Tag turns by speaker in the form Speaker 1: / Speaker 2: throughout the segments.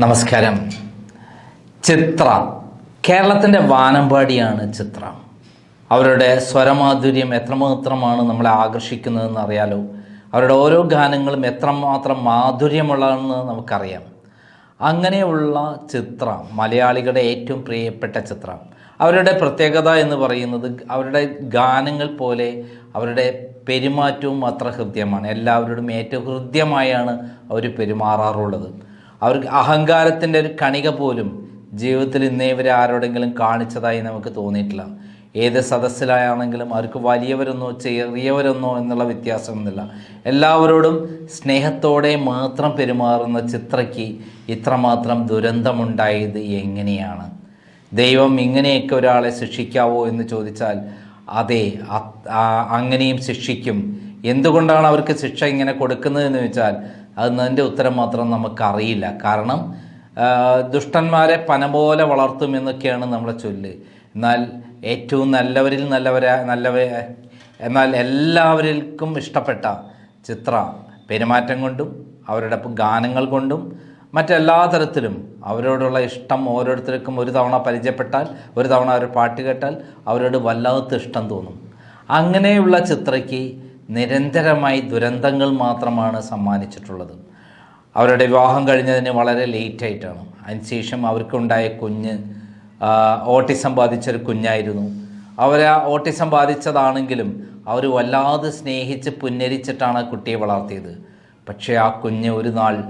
Speaker 1: നമസ്കാരം. ചിത്ര. കേരളത്തിന്റെ വാനമ്പാടിയാണ് ചിത്ര. അവരുടെ സ്വരമാധുര്യം എത്രമാത്രമാണ് നമ്മളെ ആകർഷിക്കുന്നതെന്ന് അറിയാലോ? അവരുടെ ഓരോ ഗാനങ്ങളും എത്രമാത്രം മാധുര്യമുള്ളതെന്ന് നമുക്കറിയാം. അങ്ങനെയുള്ള ചിത്ര മലയാളികളുടെ ഏറ്റവും പ്രിയപ്പെട്ട ചിത്ര. അവരുടെ പ്രത്യേകത എന്ന് പറയുന്നത് അവരുടെ ഗാനങ്ങൾ പോലെ അവരുടെ പെരുമാറ്റവും അത്ര ഹൃദ്യമാണ്. എല്ലാവരോടും ഏറ്റവും ഹൃദ്യമായാണ് അവർ പെരുമാറാറുള്ളത്. അവർക്ക് അഹങ്കാരത്തിന്റെ ഒരു കണിക പോലും ജീവിതത്തിൽ ഇന്നേ ഇവരെ ആരോടെങ്കിലും കാണിച്ചതായി നമുക്ക് തോന്നിയിട്ടില്ല. ഏത് സദസ്സിലായാണെങ്കിലും അവർക്ക് വലിയവരെന്നോ ചെറിയവരെന്നോ എന്നുള്ള വ്യത്യാസമൊന്നുമില്ല. എല്ലാവരോടും സ്നേഹത്തോടെ മാത്രം പെരുമാറുന്ന ചിത്രയ്ക്ക് ഇത്രമാത്രം ദുരന്തമുണ്ടായത് എങ്ങനെയാണ്? ദൈവം ഇങ്ങനെയൊക്കെ ഒരാളെ ശിക്ഷിക്കാവോ എന്ന് ചോദിച്ചാൽ അതെ അങ്ങനെയും ശിക്ഷിക്കും. എന്തുകൊണ്ടാണ് അവർക്ക് ശിക്ഷ ഇങ്ങനെ കൊടുക്കുന്നതെന്ന് വെച്ചാൽ അതിന്റെ ഉത്തരം മാത്രം നമുക്കറിയില്ല. കാരണം ദുഷ്ടന്മാരെ പന പോലെ വളർത്തും എന്നൊക്കെയാണ് നമ്മളെ ചൊല്ല്. എന്നാൽ ഏറ്റവും നല്ലവരിൽ നല്ലവരാ നല്ലവ എന്നാൽ എല്ലാവർക്കും ഇഷ്ടപ്പെട്ട ചിത്ര പെരുമാറ്റം കൊണ്ടും അവരുടെ ഗാനങ്ങൾ കൊണ്ടും മറ്റെല്ലാ തരത്തിലും അവരോടുള്ള ഇഷ്ടം ഓരോരുത്തർക്കും ഒരു തവണ പരിചയപ്പെട്ടാൽ ഒരു തവണ അവർ പാട്ട് കേട്ടാൽ അവരോട് വല്ലാത്ത ഇഷ്ടം തോന്നും. അങ്ങനെയുള്ള ചിത്രയ്ക്ക് നിരന്തരമായി ദുരന്തങ്ങൾ മാത്രമാണ് സമ്മാനിച്ചിട്ടുള്ളത്. അവരുടെ വിവാഹം കഴിഞ്ഞതിന് വളരെ ലേറ്റായിട്ടാണ് അതിനുശേഷം അവർക്കുണ്ടായ കുഞ്ഞ് ഓട്ടിസം ബാധിച്ചൊരു കുഞ്ഞായിരുന്നു. അവർ ആ ഓട്ടിസം ബാധിച്ചതാണെങ്കിലും അവർ വല്ലാതെ സ്നേഹിച്ച് പുന്നരിച്ചിട്ടാണ് കുട്ടിയെ വളർത്തിയത്. പക്ഷേ ആ കുഞ്ഞ് ഒരു നാൾ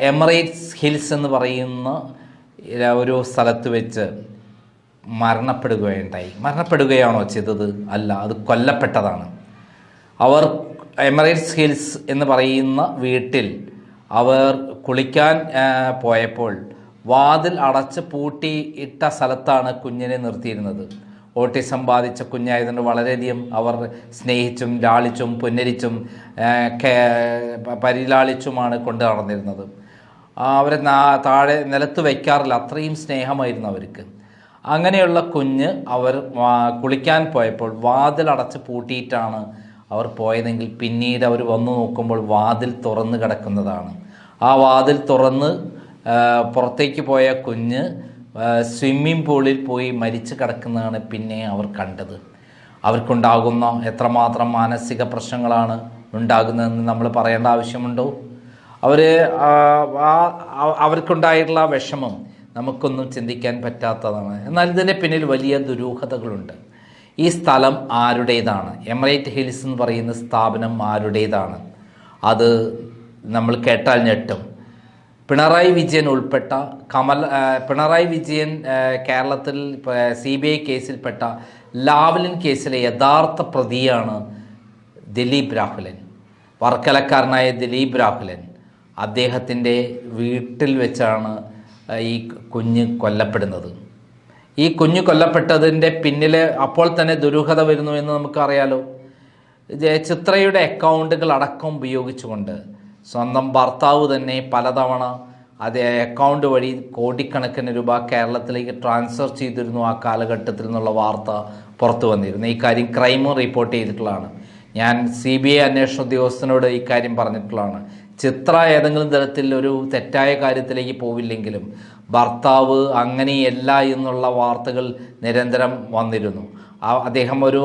Speaker 1: എമിറേറ്റ്സ് ഹിൽസ് എന്ന് പറയുന്ന ഒരു സ്ഥലത്ത് വെച്ച് മരണപ്പെടുകയുണ്ടായി. മരണപ്പെടുകയാണോ ചെയ്തത്? അല്ല അത് കൊല്ലപ്പെട്ടതാണ്. അവർ എമറേറ്റ്സ് ഹിൽസ് എന്ന് പറയുന്ന വീട്ടിൽ അവർ കുളിക്കാൻ പോയപ്പോൾ വാതിൽ അടച്ച് പൂട്ടി ഇട്ട സ്ഥലത്താണ് കുഞ്ഞിനെ നിർത്തിയിരുന്നത്. ഓട്ടിസം ബാധിച്ച കുഞ്ഞായതുകൊണ്ട് വളരെയധികം അവർ സ്നേഹിച്ചും ലാളിച്ചും പുന്നരിച്ചും പരിലാളിച്ചുമാണ് കൊണ്ടു നടന്നിരുന്നത്. അവരെ താഴെ നിലത്ത് വയ്ക്കാറില്ല. അത്രയും സ്നേഹമായിരുന്നു അവർക്ക്. അങ്ങനെയുള്ള കുഞ്ഞ് അവർ കുളിക്കാൻ പോയപ്പോൾ വാതിൽ അടച്ച് പൂട്ടിയിട്ടാണ് അവർ പോയതെങ്കിൽ പിന്നീട് അവർ വന്നു നോക്കുമ്പോൾ വാതിൽ തുറന്ന് കിടക്കുന്നതാണ്. ആ വാതിൽ തുറന്ന് പുറത്തേക്ക് പോയ കുഞ്ഞ് സ്വിമ്മിംഗ് പൂളിൽ പോയി മരിച്ചു കിടക്കുന്നതാണ് പിന്നെ അവർ കണ്ടത്. അവർക്കുണ്ടാകുന്ന എത്രമാത്രം മാനസിക പ്രശ്നങ്ങളാണ് ഉണ്ടാകുന്നതെന്ന് നമ്മൾ പറയേണ്ട ആവശ്യമുണ്ടോ? അവർ അവർക്കുണ്ടായിട്ടുള്ള വിഷമം നമുക്കൊന്നും ചിന്തിക്കാൻ പറ്റാത്തതാണ്. എന്നാൽ ഇതിന്റെ പിന്നിൽ വലിയ ദുരൂഹതകളുണ്ട്. ഈ സ്ഥലം ആരുടേതാണ്? എമറേറ്റ് ഹിൽസ് എന്ന് പറയുന്ന സ്ഥാപനം ആരുടേതാണ്? അത് നമ്മൾ കേട്ടാൽ ഞെട്ടും. പിണറായി വിജയൻ ഉൾപ്പെട്ട കമൽ പിണറായി വിജയൻ കേരളത്തിൽ സി ബി ഐ കേസിൽപ്പെട്ട ലാവ്ലിൻ കേസിലെ യഥാർത്ഥ പ്രതിയാണ് ദിലീപ് രാഹുലൻ. വർക്കലക്കാരനായ ദിലീപ് രാഹുലൻ. അദ്ദേഹത്തിന്റെ വീട്ടിൽ വെച്ചാണ് ഈ കുഞ്ഞ് കൊല്ലപ്പെടുന്നത്. ഈ കുഞ്ഞു കൊല്ലപ്പെട്ടതിന്റെ പിന്നിൽ അപ്പോൾ തന്നെ ദുരൂഹത വരുന്നു എന്ന് നമുക്കറിയാലോ. ചിത്രയുടെ അക്കൗണ്ടുകൾ അടക്കം ഉപയോഗിച്ചുകൊണ്ട് സ്വന്തം ഭർത്താവ് തന്നെ പലതവണ അതേ അക്കൗണ്ട് വഴി കോടിക്കണക്കിന് രൂപ കേരളത്തിലേക്ക് ട്രാൻസ്ഫർ ചെയ്തിരുന്നു ആ കാലഘട്ടത്തിൽ നിന്നുള്ള വാർത്ത പുറത്തു വന്നിരുന്നു. ഈ കാര്യം ക്രൈമും റിപ്പോർട്ട് ചെയ്തിട്ടുള്ളതാണ്. ഞാൻ സി ബി ഐ അന്വേഷണ ഉദ്യോഗസ്ഥനോട് ഈ കാര്യം പറഞ്ഞിട്ടുള്ളതാണ്. ചിത്ര ഏതെങ്കിലും തരത്തിൽ ഒരു തെറ്റായ കാര്യത്തിലേക്ക് പോവില്ലെങ്കിലും ഭർത്താവ് അങ്ങനെയല്ല എന്നുള്ള വാർത്തകൾ നിരന്തരം വന്നിരുന്നു. അദ്ദേഹം ഒരു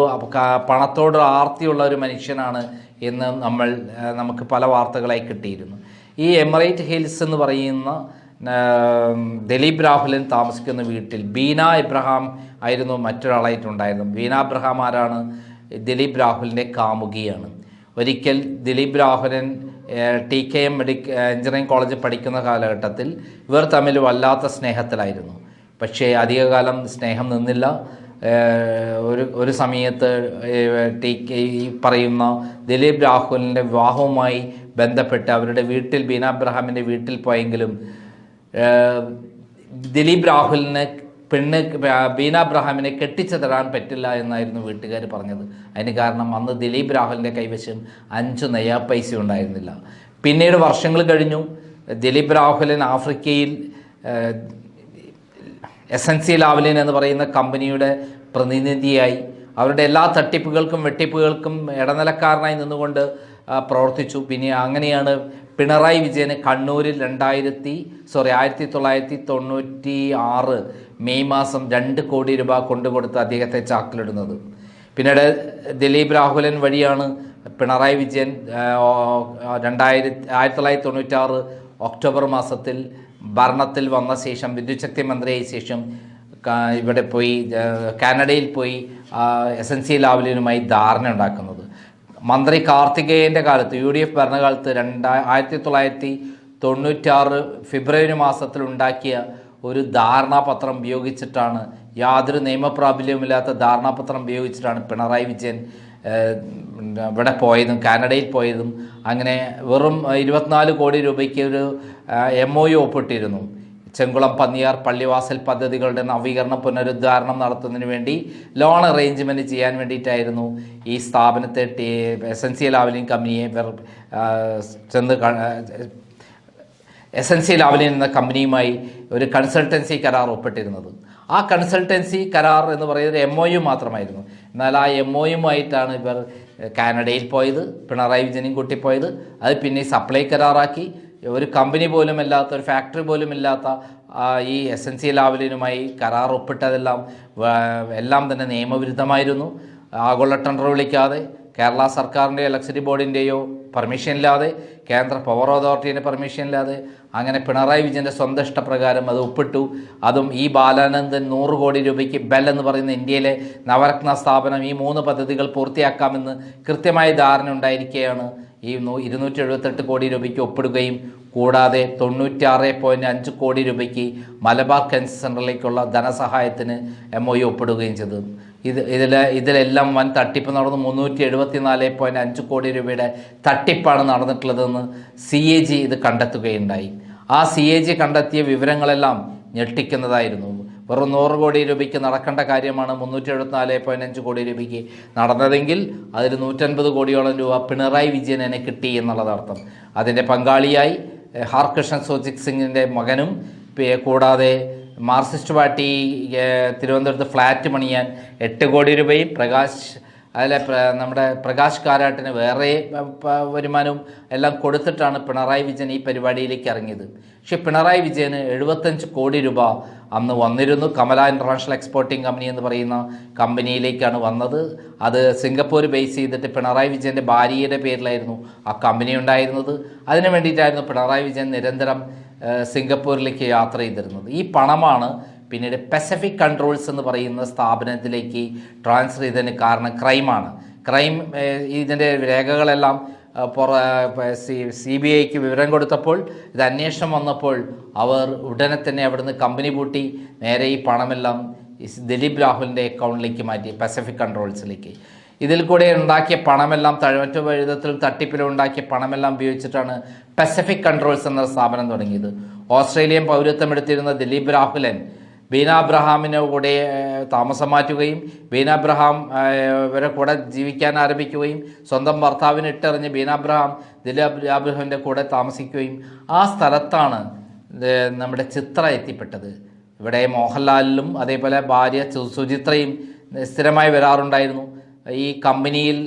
Speaker 1: പണത്തോട് ആർത്തിയുള്ള ഒരു മനുഷ്യനാണ് എന്ന് നമ്മൾ നമുക്ക് പല വാർത്തകളായി കിട്ടിയിരുന്നു. ഈ എമറേറ്റ് ഹിൽസ് എന്ന് പറയുന്ന ദിലീപ് രാഹുലൻ താമസിക്കുന്ന വീട്ടിൽ ബീന ഇബ്രഹാം ആയിരുന്നു മറ്റൊരാളായിട്ടുണ്ടായിരുന്നത്. ബീന ഇബ്രഹാം ആരാണ്? ദിലീപ് രാഹുലിന്റെ കാമുകിയാണ്. ഒരിക്കൽ Dileep Rahulan T K M medical engineering കോളേജിൽ പഠിക്കുന്ന കാലഘട്ടത്തിൽ ഇവർ തമ്മിൽ വല്ലാത്ത സ്നേഹത്തിലായിരുന്നു. പക്ഷേ അധികകാലം സ്നേഹം നിന്നില്ല. ഒരു ഒരു സമയത്ത് ടി കെ ഈ പറയുന്ന ദിലീപ് രാഹുലിന്റെ വിവാഹവുമായി ബന്ധപ്പെട്ട് അവരുടെ വീട്ടിൽ ബീന അബ്രഹാമിന്റെ വീട്ടിൽ പോയെങ്കിലും ദിലീപ് രാഹുലിന് പെണ്ണ് ബീന അബ്രഹാമിനെ കെട്ടിച്ചു തരാൻ പറ്റില്ല എന്നായിരുന്നു വീട്ടുകാർ പറഞ്ഞത്. അതിന് കാരണം അന്ന് ദിലീപ് രാഹുലിന്റെ കൈവശം അഞ്ച് നയാ പൈസ ഉണ്ടായിരുന്നില്ല. പിന്നീട് വർഷങ്ങൾ കഴിഞ്ഞു. ദിലീപ് രാഹുലൻ ആഫ്രിക്കയിൽ എസ് എൻ സി ലാവലിൻ എന്ന് പറയുന്ന കമ്പനിയുടെ പ്രതിനിധിയായി. അവരുടെ എല്ലാ തട്ടിപ്പുകൾക്കും വെട്ടിപ്പുകൾക്കും ഇടനിലക്കാരനായി നിന്നുകൊണ്ട് പ്രവർത്തിച്ചു. പിന്നെ അങ്ങനെയാണ് പിണറായി വിജയന് കണ്ണൂരിൽ രണ്ടായിരത്തി സോറി ആയിരത്തി തൊള്ളായിരത്തി തൊണ്ണൂറ്റി ആറ് മെയ് മാസം രണ്ട് കോടി രൂപ കൊണ്ടുകൊടുത്ത് അദ്ദേഹത്തെ ചാക്കിലിടുന്നത്. പിന്നീട് ദിലീപ് രാഹുലൻ വഴിയാണ് പിണറായി വിജയൻ രണ്ടായിരത്തി ആയിരത്തി തൊള്ളായിരത്തി തൊണ്ണൂറ്റാറ് ഒക്ടോബർ മാസത്തിൽ ഭരണത്തിൽ വന്ന ശേഷം വിദ്യുച്ഛക്തി മന്ത്രിയായ ശേഷം ഇവിടെ പോയി കാനഡയിൽ പോയി എസ് എൻ സി ലാവലിനുമായി ധാരണ ഉണ്ടാക്കുന്നത്. മന്ത്രി കാർത്തികേയന്റെ കാലത്ത് യു ഡി എഫ് ഭരണകാലത്ത് രണ്ടാ ആയിരത്തി തൊള്ളായിരത്തി തൊണ്ണൂറ്റാറ് ഫെബ്രുവരി മാസത്തിൽ ഉണ്ടാക്കിയ ഒരു ധാരണാപത്രം ഉപയോഗിച്ചിട്ടാണ് യാതൊരു നിയമപ്രാബല്യവുമില്ലാത്ത ധാരണാപത്രം ഉപയോഗിച്ചിട്ടാണ് പിണറായി വിജയൻ ഇവിടെ പോയതും കാനഡയിൽ പോയതും. അങ്ങനെ വെറും ഇരുപത്തിനാല് കോടി രൂപയ്ക്ക് ഒരു എം ഒ യു ഒപ്പിട്ടിരുന്നു. ചെങ്കുളം പന്നിയാർ പള്ളിവാസൽ പദ്ധതികളുടെ നവീകരണ പുനരുദ്ധാരണം നടത്തുന്നതിന് വേണ്ടി ലോൺ അറേഞ്ച്മെന്റ് ചെയ്യാൻ വേണ്ടിയിട്ടായിരുന്നു ഈ സ്ഥാപനത്തെ എസ് എൻ സി ലാവലിംഗ് കമ്പനിയെ ചെന്ന് എസ് എൻ സി ലാവലിൻ എന്ന കമ്പനിയുമായി ഒരു കൺസൾട്ടൻസി കരാർ ഒപ്പിട്ടിരുന്നത്. ആ കൺസൾട്ടൻസി കരാർ എന്ന് പറയുന്നത് എം ഒ യു മാത്രമായിരുന്നു. എന്നാൽ ആ എം ഒ യുമായിട്ടാണ് ഇവർ കാനഡയിൽ പോയത് പിണറായി വിജയനും കൂട്ടിപ്പോയത്. അത് പിന്നെ സപ്ലൈ കരാറാക്കി. ഒരു കമ്പനി പോലും ഇല്ലാത്ത ഒരു ഫാക്ടറി പോലും ഇല്ലാത്ത ഈ എസ് എൻ സി ലാവലിനുമായി കരാർ ഒപ്പിട്ടതെല്ലാം എല്ലാം തന്നെ നിയമവിരുദ്ധമായിരുന്നു. ആഗോള ടെൻഡർ വിളിക്കാതെ കേരള സർക്കാരിന്റെ ഇലക്ട്രിസിറ്റി ബോർഡിന്റെയോ പെർമിഷൻ ഇല്ലാതെ കേന്ദ്ര പവർ അതോറിറ്റീന്റെ പെർമിഷൻ ഇല്ലാതെ അങ്ങനെ പിണറായി വിജയന്റെ സ്വന്തം ഇഷ്ടപ്രകാരം അത് ഒപ്പിട്ടു. അതും ഈ ബാലാനന്ദൻ നൂറ് കോടി രൂപയ്ക്ക് ബെൽ എന്ന് പറയുന്ന ഇന്ത്യയിലെ നവരത്ന സ്ഥാപനം ഈ മൂന്ന് പദ്ധതികൾ പൂർത്തിയാക്കാമെന്ന് കൃത്യമായ ധാരണ ഉണ്ടായിരിക്കെയാണ് ഈ ഇരുന്നൂറ്റി എഴുപത്തെട്ട് കോടി രൂപയ്ക്ക് ഒപ്പിടുകയും കൂടാതെ തൊണ്ണൂറ്റാറ് പോയിന്റ് അഞ്ച് കോടി രൂപയ്ക്ക് മലബാർ ക്യാൻസർ സെന്ററിലേക്കുള്ള ധനസഹായത്തിന് എം ഒ ഒപ്പിടുകയും ചെയ്തു. ഇത് ഇതിൽ ഇതിലെല്ലാം വൻ തട്ടിപ്പ് നടന്നു. മുന്നൂറ്റി എഴുപത്തി നാല് പോയിന്റ് അഞ്ച് കോടി രൂപയുടെ തട്ടിപ്പാണ് നടന്നിട്ടുള്ളതെന്ന് സി എ ജി ഇത് കണ്ടെത്തുകയുണ്ടായി. ആ സി എ ജി കണ്ടെത്തിയ വിവരങ്ങളെല്ലാം ഞെട്ടിക്കുന്നതായിരുന്നു. വെറും നൂറ് കോടി രൂപയ്ക്ക് നടക്കേണ്ട കാര്യമാണ് മുന്നൂറ്റി എഴുപത്തിനാല് പോയിന്റ് കോടി രൂപയ്ക്ക് നടന്നതെങ്കിൽ അതിൽ നൂറ്റൻപത് കോടിയോളം രൂപ പിണറായി വിജയനെ കിട്ടി എന്നുള്ളതർത്ഥം അതിന്റെ പങ്കാളിയായി ഹാർകൃഷ്ണൻ സോജിത് സിംഗിന്റെ മകനും കൂടാതെ മാർക്സിസ്റ്റ് പാർട്ടി തിരുവനന്തപുരത്ത് ഫ്ലാറ്റ് പണിയാൻ എട്ട് കോടി രൂപയും പ്രകാശ് അതിലെ നമ്മുടെ പ്രകാശ് കാരാട്ടിന് വേറെ വരുമാനവും എല്ലാം കൊടുത്തിട്ടാണ് പിണറായി വിജയൻ ഈ പരിപാടിയിലേക്ക് ഇറങ്ങിയത്. പക്ഷേ പിണറായി വിജയന് എഴുപത്തഞ്ച് കോടി രൂപ അന്ന് വന്നിരുന്നു. കമല ഇന്റർനാഷണൽ എക്സ്പോർട്ടിംഗ് കമ്പനി എന്ന് പറയുന്ന കമ്പനിയിലേക്കാണ് വന്നത്. അത് സിംഗപ്പൂർ ബേസ് ചെയ്തിട്ട് പിണറായി വിജയന്റെ ഭാര്യയുടെ പേരിലായിരുന്നു ആ കമ്പനി ഉണ്ടായിരുന്നത്. അതിനു വേണ്ടിയിട്ടായിരുന്നു പിണറായി വിജയൻ നിരന്തരം സിംഗപ്പൂരിലേക്ക് യാത്ര ചെയ്തിരുന്നത്. ഈ പണമാണ് പിന്നീട് പസഫിക് കൺട്രോൾസ് എന്ന് പറയുന്ന സ്ഥാപനത്തിലേക്ക് ട്രാൻസ്ഫർ ചെയ്തതിന് കാരണം ക്രൈമാണ് ക്രൈം ഇതിന്റെ രേഖകളെല്ലാം പുറ സി സി ബി ഐക്ക് വിവരം കൊടുത്തപ്പോൾ ഇത് അന്വേഷണം വന്നപ്പോൾ അവർ ഉടനെ തന്നെ അവിടുന്ന് കമ്പനി പൂട്ടി. നേരെ ഈ പണമെല്ലാം ദിലീപ് രാഹുലിന്റെ അക്കൗണ്ടിലേക്ക് മാറ്റി പസഫിക് കൺട്രോൾസിലേക്ക് ഇതിൽ കൂടെ ഉണ്ടാക്കിയ പണമെല്ലാം തഴമറ്റ വിധത്തിലും തട്ടിപ്പിലും ഉണ്ടാക്കിയ പണമെല്ലാം ഉപയോഗിച്ചിട്ടാണ് പസഫിക് കൺട്രോൾസ് എന്ന സ്ഥാപനം തുടങ്ങിയത്. ഓസ്ട്രേലിയൻ പൗരത്വം എടുത്തിരുന്ന ദിലീപ് രാഹുലൻ ബീന അബ്രഹാമിനെ കൂടെ താമസം മാറ്റുകയും ബീന അബ്രഹാം ഇവരെ കൂടെ ജീവിക്കാൻ ആരംഭിക്കുകയും സ്വന്തം ഭർത്താവിനെ ഇട്ടെറിഞ്ഞ് ബീന അബ്രഹാം കൂടെ താമസിക്കുകയും ആ സ്ഥലത്താണ് നമ്മുടെ ചിത്ര എത്തിപ്പെട്ടത്. ഇവിടെ മോഹൻലാലിലും അതേപോലെ ഭാര്യ സുചിത്രയും സ്ഥിരമായി വരാറുണ്ടായിരുന്നു. ഈ കമ്പനിയിൽ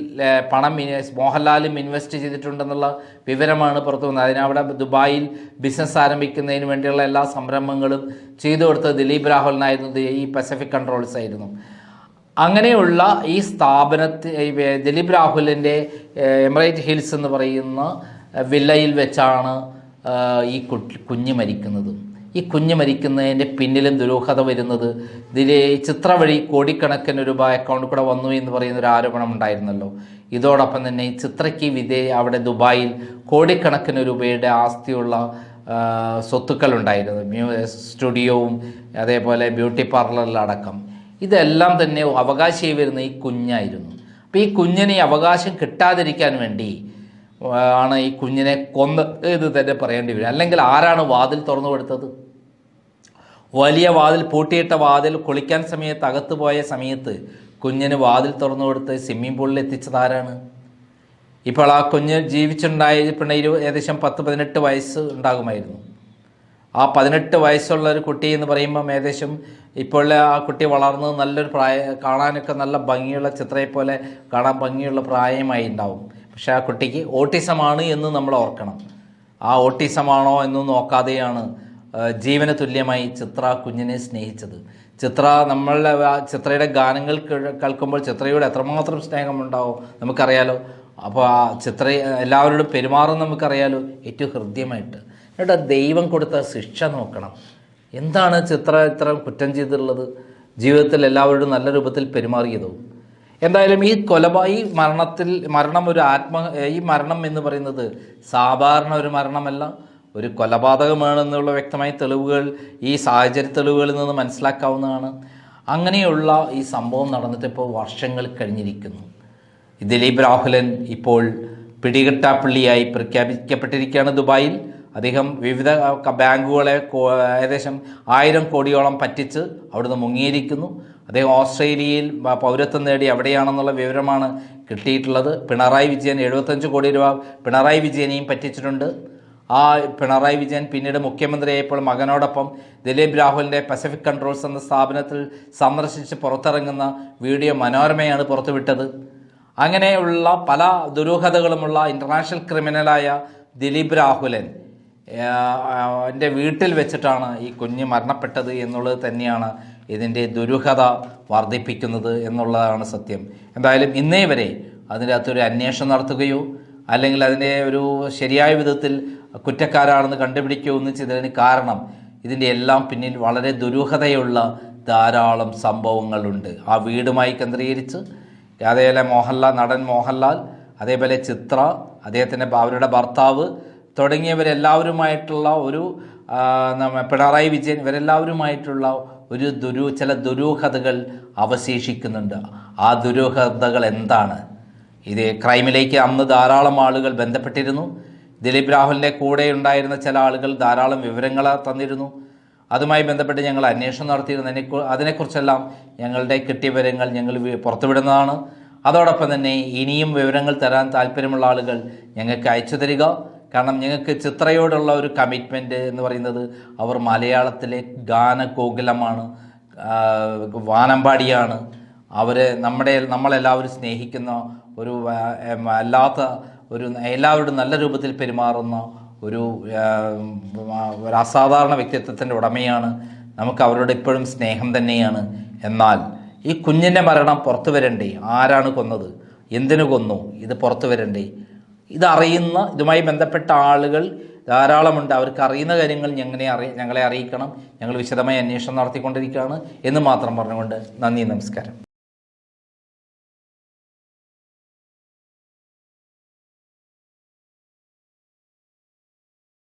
Speaker 1: പണം മോഹൻലാലും ഇൻവെസ്റ്റ് ചെയ്തിട്ടുണ്ടെന്നുള്ള വിവരമാണ് പുറത്തു വന്നത്. അതിനവിടെ ദുബായിൽ ബിസിനസ് ആരംഭിക്കുന്നതിന് വേണ്ടിയുള്ള എല്ലാ സംരംഭങ്ങളും ചെയ്തു കൊടുത്തത് ദിലീപ് രാഹുലിനായിരുന്നു ഈ പസഫിക് കൺട്രോൾസ് ആയിരുന്നു. അങ്ങനെയുള്ള ഈ സ്ഥാപനത്തിൽ ദിലീപ് രാഹുലിന്റെ എമറേറ്റ് ഹിൽസ് എന്ന് പറയുന്ന വില്ലയിൽ വെച്ചാണ് ഈ കുഞ്ഞ് മരിക്കുന്നത്. ഈ കുഞ്ഞ് മരിക്കുന്നതിന്റെ പിന്നിലും ദുരൂഹത വരുന്നത്. ഇതിൽ ചിത്ര വഴി കോടിക്കണക്കിന് രൂപ അക്കൗണ്ട് കൂടെ വന്നു എന്ന് പറയുന്ന ഒരു ആരോപണം ഉണ്ടായിരുന്നല്ലോ. ഇതോടൊപ്പം തന്നെ ഈ ചിത്രയ്ക്ക് വിധേ അവിടെ ദുബായിൽ കോടിക്കണക്കിന് രൂപയുടെ ആസ്തിയുള്ള സ്വത്തുക്കൾ ഉണ്ടായിരുന്നു മ്യൂ സ്റ്റുഡിയോവും അതേപോലെ ബ്യൂട്ടി പാർലറിലടക്കം ഇതെല്ലാം തന്നെ അവകാശമായി വരുന്ന ഈ കുഞ്ഞായിരുന്നു. അപ്പോൾ ഈ കുഞ്ഞിന് അവകാശം കിട്ടാതിരിക്കാൻ വേണ്ടി ആണ് ഈ കുഞ്ഞിനെ കൊന്ന് ഇത് തന്നെ പറയേണ്ടി വരും. അല്ലെങ്കിൽ ആരാണ് വാതിൽ തുറന്നു കൊടുത്തത്? വലിയ വാതിൽ പൂട്ടിയിട്ട വാതിൽ കുളിക്കാൻ സമയത്ത് അകത്ത് പോയ സമയത്ത് കുഞ്ഞിന് വാതിൽ തുറന്നു കൊടുത്ത് സ്വിമ്മിംഗ് പൂളിൽ എത്തിച്ചത് ആരാണ്? ഇപ്പോൾ ആ കുഞ്ഞ് ജീവിച്ചുണ്ടായ പിന്നെ ഇരു ഏകദേശം പത്ത് പതിനെട്ട് വയസ്സ് ഉണ്ടാകുമായിരുന്നു. ആ പതിനെട്ട് വയസ്സുള്ള ഒരു കുട്ടി എന്ന് പറയുമ്പം ഏകദേശം ഇപ്പോൾ ആ കുട്ടി വളർന്ന് നല്ലൊരു പ്രായ കാണാനൊക്കെ നല്ല ഭംഗിയുള്ള ചിത്രയെ പോലെ കാണാൻ ഭംഗിയുള്ള പ്രായമായി ഉണ്ടാവും. പക്ഷെ ആ കുട്ടിക്ക് ഓട്ടിസമാണ് എന്ന് നമ്മൾ ഓർക്കണം. ആ ഓട്ടിസമാണോ എന്ന് നോക്കാതെയാണ് ജീവന തുല്യമായി ചിത്ര കുഞ്ഞിനെ സ്നേഹിച്ചത്. ചിത്ര നമ്മളുടെ ചിത്രയുടെ ഗാനങ്ങൾ കേൾക്കുമ്പോൾ ചിത്രയോട് എത്രമാത്രം സ്നേഹമുണ്ടാവും നമുക്കറിയാലോ. അപ്പോൾ ആ ചിത്ര എല്ലാവരോടും പെരുമാറും നമുക്കറിയാലോ ഏറ്റവും ഹൃദ്യമായിട്ട്. എന്നിട്ട് ദൈവം കൊടുത്ത ശിക്ഷ നോക്കണം. എന്താണ് ചിത്ര ഇത്ര കുറ്റം ചെയ്തിട്ടുള്ളത്? ജീവിതത്തിൽ എല്ലാവരോടും നല്ല രൂപത്തിൽ പെരുമാറിയതോ? എന്തായാലും ഈ കൊലപാ ഈ മരണത്തിൽ മരണം ഒരു ആത്മ ഈ മരണം എന്ന് പറയുന്നത് സാധാരണ ഒരു മരണമല്ല ഒരു കൊലപാതകമാണെന്നുള്ള വ്യക്തമായ തെളിവുകൾ ഈ സാഹചര്യ തെളിവുകളിൽ നിന്ന് മനസ്സിലാക്കാവുന്നതാണ്. അങ്ങനെയുള്ള ഈ സംഭവം നടന്നിട്ട് ഇപ്പോൾ വർഷങ്ങൾ കഴിഞ്ഞിരിക്കുന്നു. ദിലീപ് രാഹുലൻ ഇപ്പോൾ പിടികിട്ടാപ്പള്ളിയായി പ്രഖ്യാപിക്കപ്പെട്ടിരിക്കുകയാണ് ദുബായിൽ. അദ്ദേഹം വിവിധ ബാങ്കുകളെ ഏകദേശം ആയിരം കോടിയോളം പറ്റിച്ച് അവിടുന്ന് മുങ്ങിയിരിക്കുന്നു. അദ്ദേഹം ഓസ്ട്രേലിയയിൽ പൗരത്വം നേടി എവിടെയാണെന്നുള്ള വിവരമാണ് കിട്ടിയിട്ടുള്ളത്. പിണറായി വിജയൻ എഴുപത്തഞ്ച് കോടി രൂപ പിണറായി വിജയനെയും പറ്റിച്ചിട്ടുണ്ട്. ആ പിണറായി വിജയൻ പിന്നീട് മുഖ്യമന്ത്രിയായപ്പോൾ മകനോടൊപ്പം ദിലീപ് രാഹുലിന്റെ പസഫിക് കൺട്രോൾസ് എന്ന സ്ഥാപനത്തിൽ സന്ദർശിച്ച് പുറത്തിറങ്ങുന്ന വീഡിയോ മനോരമയാണ് പുറത്തുവിട്ടത്. അങ്ങനെയുള്ള പല ദുരൂഹതകളുമുള്ള ഇന്റർനാഷണൽ ക്രിമിനലായ ദിലീപ് രാഹുലൻ എന്റെ വീട്ടിൽ വെച്ചിട്ടാണ് ഈ കുഞ്ഞ് മരണപ്പെട്ടത് എന്നുള്ളത് തന്നെയാണ് ഇതിന്റെ ദുരൂഹത വർദ്ധിപ്പിക്കുന്നത് എന്നുള്ളതാണ് സത്യം. എന്തായാലും ഇന്നേ വരെ അതിന്റെ അകത്തൊരു അന്വേഷണം നടത്തുകയോ അല്ലെങ്കിൽ അതിന്റെ ഒരു ശരിയായ വിധത്തിൽ കുറ്റക്കാരാണെന്ന് കണ്ടുപിടിക്കുകയോ ഒന്നും ചെയ്തതിന് കാരണം ഇതിന്റെ എല്ലാം പിന്നിൽ വളരെ ദുരൂഹതയുള്ള ധാരാളം സംഭവങ്ങളുണ്ട്. ആ വീടുമായി കേന്ദ്രീകരിച്ച് അതേപോലെ മോഹൻലാൽ നടൻ മോഹൻലാൽ അതേപോലെ ചിത്ര അദ്ദേഹത്തിന്റെ അവരുടെ ഭർത്താവ് തുടങ്ങിയവരെല്ലാവരുമായിട്ടുള്ള ഒരു പിണറായി വിജയൻ ഇവരെല്ലാവരുമായിട്ടുള്ള ഒരു ദുരു ചില ദുരൂഹതകൾ അവശേഷിക്കുന്നുണ്ട്. ആ ദുരൂഹതകൾ എന്താണ്? ഇത് ക്രൈമിലേക്ക് അന്ന് ധാരാളം ആളുകൾ ബന്ധപ്പെട്ടിരുന്നു. ദിലീപ് രാഹുലിന്റെ കൂടെ ഉണ്ടായിരുന്ന ചില ആളുകൾ ധാരാളം വിവരങ്ങൾ തന്നിരുന്നു. അതുമായി ബന്ധപ്പെട്ട് ഞങ്ങൾ അന്വേഷണം നടത്തിയിരുന്നു. അതിനെ അതിനെക്കുറിച്ചെല്ലാം ഞങ്ങളുടെ കിട്ടിയ വിവരങ്ങൾ ഞങ്ങൾ പുറത്തുവിടുന്നതാണ്. അതോടൊപ്പം തന്നെ ഇനിയും വിവരങ്ങൾ തരാൻ താല്പര്യമുള്ള ആളുകൾ ഞങ്ങൾക്ക് അയച്ചു തരിക. കാരണം ഞങ്ങൾക്ക് ചിത്രയോടുള്ള ഒരു കമ്മിറ്റ്മെന്റ് എന്ന് പറയുന്നത് അവർ മലയാളത്തിലെ ഗാനകോകുലമാണ് വാനമ്പാടിയാണ്. അവരെ നമ്മുടെ നമ്മളെല്ലാവരും സ്നേഹിക്കുന്ന ഒരു അല്ലാത്ത ഒരു എല്ലാവരോടും നല്ല രൂപത്തിൽ പെരുമാറുന്ന ഒരു ഒരു അസാധാരണ വ്യക്തിത്വത്തിന്റെ ഉടമയാണ്. നമുക്ക് അവരോട് ഇപ്പോഴും സ്നേഹം തന്നെയാണ്. എന്നാൽ ഈ കുഞ്ഞിന്റെ മരണം പുറത്തു വരണ്ടേ ആരാണ് കൊന്നത്? എന്തിനു കൊന്നു? ഇത് പുറത്തു വരണ്ടേ ഇതറിയുന്ന ഇതുമായി ബന്ധപ്പെട്ട ആളുകൾ ധാരാളമുണ്ട്. അവർക്ക് അറിയുന്ന കാര്യങ്ങൾ ഞങ്ങളെ അറി ഞങ്ങളെ അറിയിക്കണം. ഞങ്ങൾ വിശദമായി അന്വേഷണം നടത്തിക്കൊണ്ടിരിക്കുകയാണ് എന്ന് മാത്രം പറഞ്ഞുകൊണ്ട് നന്ദി നമസ്കാരം.